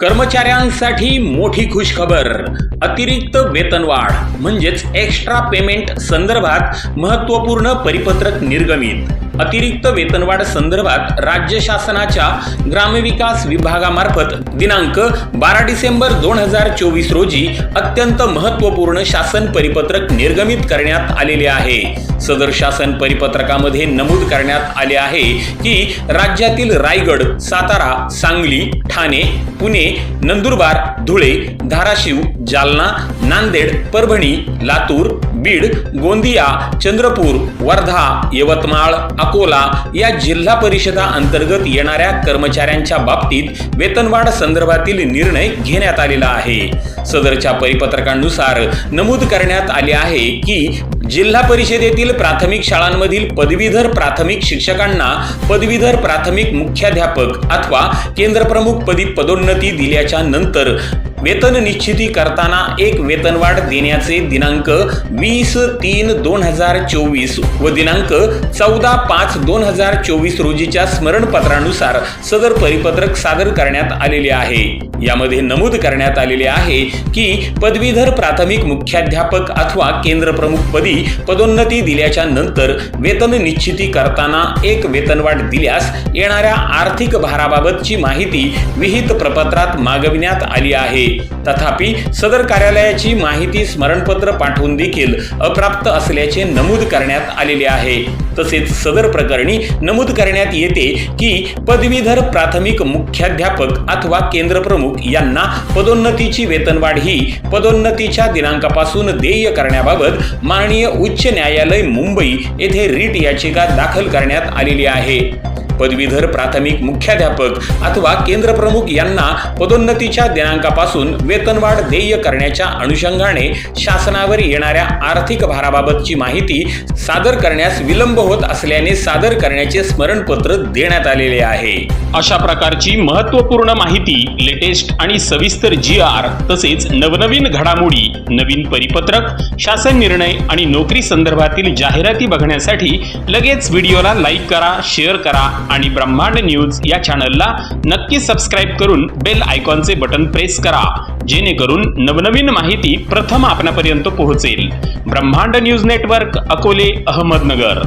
कर्मचाऱ्यांसाठी मोठी खुशखबर अतिरिक्त वेतनवाढ म्हणजेच एक्स्ट्रा पेमेंट संदर्भात महत्त्वपूर्ण परिपत्रक निर्गमित. अतिरिक्त वेतनवाढ संदर्भात राज्य शासनाच्या ग्रामविकास विभागामार्फत दिनांक बारा डिसेंबर दोन हजार चोवीस रोजी अत्यंत महत्त्वपूर्ण शासन परिपत्रक निर्गमित करण्यात आलेले आहे. सदर शासन परिपत्रकामध्ये नमूद करण्यात आले आहे की राज्यातील रायगड सातारा सांगली ठाणे पुणे नंदुरबार धुळे धाराशिव जालना नांदेड परभणी लातूर बीड गोंदिया चंद्रपूर वर्धा यवतमाळ अकोला या जिल्हा परिषदा अंतर्गत येणाऱ्या कर्मचाऱ्यांच्या बाबतीत वेतनवाढ संदर्भातील निर्णय घेण्यात आलेला आहे. सदरच्या परिपत्रकानुसार नमूद करण्यात आले आहे की जिल्हा परिषदेतील प्राथमिक शाळांमधील पदवीधर प्राथमिक शिक्षकांना पदवीधर प्राथमिक मुख्याध्यापक अथवा केंद्रप्रमुख पदी पदोन्नती दिल्याच्या नंतर वेतन निश्चिती करताना एक वेतनवाढ देण्याचे दिनांक वीस तीन दोन हजार चोवीस व दिनांक चौदा पाच दोन हजार चोवीस रोजीच्या स्मरणपत्रानुसार सदर परिपत्रक सादर करण्यात आलेले आहे. यामध्ये नमूद करण्यात आलेले आहे की पदवीधर प्राथमिक मुख्याध्यापक अथवा केंद्रप्रमुख पदी पदोन्नती दिल्याच्या नंतर वेतन निश्चिती करताना एक वेतनवाढ दिल्यास येणाऱ्या आर्थिक भाराबाबतची माहिती विहित प्रपत्रात मागविण्यात आली आहे. तथापि सदर कार्यालयाची माहिती स्मरणपत्र पाठवून देखील अप्राप्त असल्याचे नमूद करण्यात आलेले आहे. तसेच सदर प्रकरणी नमूद करण्यात येते की पदवीधर प्राथमिक मुख्याध्यापक अथवा केंद्रप्रमुख यांना पदोन्नतीची वेतनवाढ ही पदोन्नतीच्या दिनांकापासून देय करण्याबाबत माननीय उच्च न्यायालय मुंबई येथे रीट याचिका दाखल करण्यात आलेली आहे. पदवीधर प्राथमिक मुख्याध्यापक अथवा केंद्रप्रमुख यांना पदोन्नतीच्या दिनांकापासून वेतनवाढ देय करण्याच्या अनुषंगाने शासनावर येणाऱ्या आर्थिक भाराबाबतची माहिती सादर करण्यास विलंब होत असल्याने सादर करण्याचे स्मरणपत्र देण्यात आलेले आहे. अशा प्रकारची महत्त्वपूर्ण माहिती लेटेस्ट आणि सविस्तर जी आर तसेच नवनवीन घडामोडी नवीन परिपत्रक शासन निर्णय आणि नोकरी संदर्भातील जाहिराती बघण्यासाठी लगेच व्हिडिओला लाईक करा शेअर करा आणि ब्रह्मांड न्यूज या चॅनलला नक्की सबस्क्राईब करून बेल आयकॉनचे बटन प्रेस करा जेणेकरून नवनवीन माहिती प्रथम आपणापर्यंत पोहोचेल. ब्रह्मांड न्यूज नेटवर्क अकोले अहमदनगर.